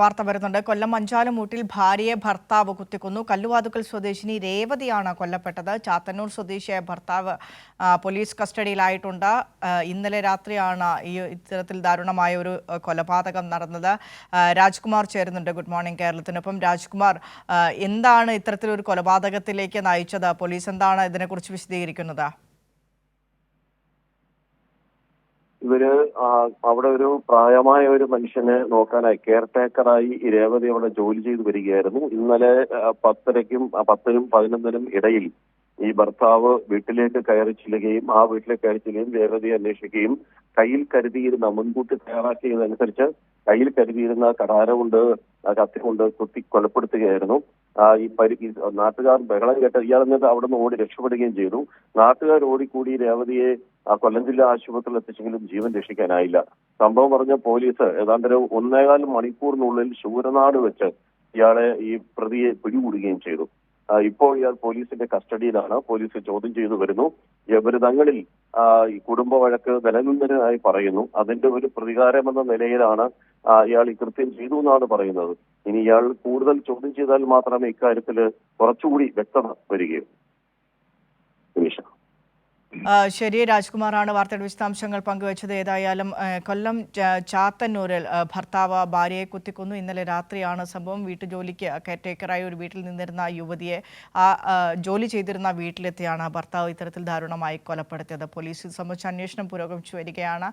വാർത്ത വരുന്നുണ്ട്. കൊല്ലം അഞ്ചാലുമൂട്ടിൽ ഭാര്യയെ ഭർത്താവ് കുത്തിക്കൊന്നു. കല്ലുവാതുക്കൽ സ്വദേശിനി രേവതിയാണ് കൊല്ലപ്പെട്ടത്. ചാത്തന്നൂർ സ്വദേശിയായ ഭർത്താവ് പോലീസ് കസ്റ്റഡിയിലായിട്ടുണ്ട്. ഇന്നലെ രാത്രിയാണ് ഈ ഇത്തരത്തിൽ ദാരുണമായ ഒരു കൊലപാതകം നടന്നത്. രാജ്കുമാർ ചേരുന്നുണ്ട് ഗുഡ് മോർണിംഗ് കേരളത്തിനൊപ്പം. രാജ്കുമാർ എന്താണ് ഇത്തരത്തിലൊരു കൊലപാതകത്തിലേക്ക് നയിച്ചത്? പോലീസ് എന്താണ് ഇതിനെക്കുറിച്ച് വിശദീകരിക്കുന്നത്? ഇവർ അവിടെ ഒരു പ്രായമായ ഒരു മനുഷ്യനെ നോക്കാനായി കെയർ ടേക്കറായി രേവതി അവിടെ ജോലി ചെയ്ത് വരികയായിരുന്നു. ഇന്നലെ പത്തരയ്ക്കും പത്തിനും പതിനൊന്നിനും ഇടയിൽ ഈ ഭർത്താവ് വീട്ടിലേക്ക് കയറി ചെല്ലുകയും ആ വീട്ടിലേക്ക് കയറി ചെല്ലുകയും രേവതിയെ അന്വേഷിക്കുകയും കയ്യിൽ കരുതിയിരുന്ന മുൻകൂട്ടി തയ്യാറാക്കിയതനുസരിച്ച് കയ്യിൽ കരുതിയിരുന്ന കടാര കൊണ്ട് കത്തി കൊണ്ട് കുത്തി കൊലപ്പെടുത്തുകയായിരുന്നു. ഈ പരി നാട്ടുകാർ ബഹളം കേട്ട് ഇയാൾ എന്നിട്ട് അവിടെ നിന്ന് ഓടി രക്ഷപ്പെടുകയും ചെയ്തു. നാട്ടുകാർ ഓടിക്കൂടി രേവതിയെ കൊല്ലം ജില്ലാ ആശുപത്രിയിൽ എത്തിച്ചെങ്കിലും ജീവൻ രക്ഷിക്കാനായില്ല. സംഭവം പറഞ്ഞ പോലീസ് ഏതാണ്ട് ഒരു ഒന്നേകാൽ മണിക്കൂറിനുള്ളിൽ ശൂരനാട് വെച്ച് ഇയാളെ ഈ പ്രതിയെ പിടികൂടുകയും ചെയ്തു. ഇപ്പോൾ ഇയാൾ പോലീസിന്റെ കസ്റ്റഡിയിലാണ്. പോലീസ് ചോദ്യം ചെയ്തു വരുന്നു. ഇവരിതങ്ങളിൽ ഈ കുടുംബ വഴക്ക് നിലനിന്നതിനായി പറയുന്നു. അതിന്റെ ഒരു പ്രതികാരമെന്ന നിലയിലാണ് ഇയാൾ ഈ കൃത്യം ചെയ്തു എന്നാണ് പറയുന്നത്. ഇനി ഇയാൾ കൂടുതൽ ചോദ്യം ചെയ്താൽ മാത്രമേ ഇക്കാര്യത്തിൽ കുറച്ചുകൂടി വ്യക്തത വരികയുള്ളൂ. ശരി രാജ്കുമാറാണ് വാർത്തയുടെ വിശദാംശങ്ങൾ പങ്കുവച്ചത്. ഏതായാലും കൊല്ലം ചാത്തന്നൂരിൽ ഭർത്താവ് ഭാര്യയെ കുത്തിക്കൊന്നു. ഇന്നലെ രാത്രിയാണ് സംഭവം. വീട്ടുജോലിക്ക് കെയർടേക്കറായി ഒരു വീട്ടിൽ നിന്നിരുന്ന യുവതിയെ ആ ജോലി ചെയ്തിരുന്ന വീട്ടിലെത്തിയാണ് ഭർത്താവ് ഇത്തരത്തിൽ ദാരുണമായി കൊലപ്പെടുത്തിയത്. പോലീസ് സംബന്ധിച്ച് അന്വേഷണം പുരോഗമിച്ചു വരികയാണ്.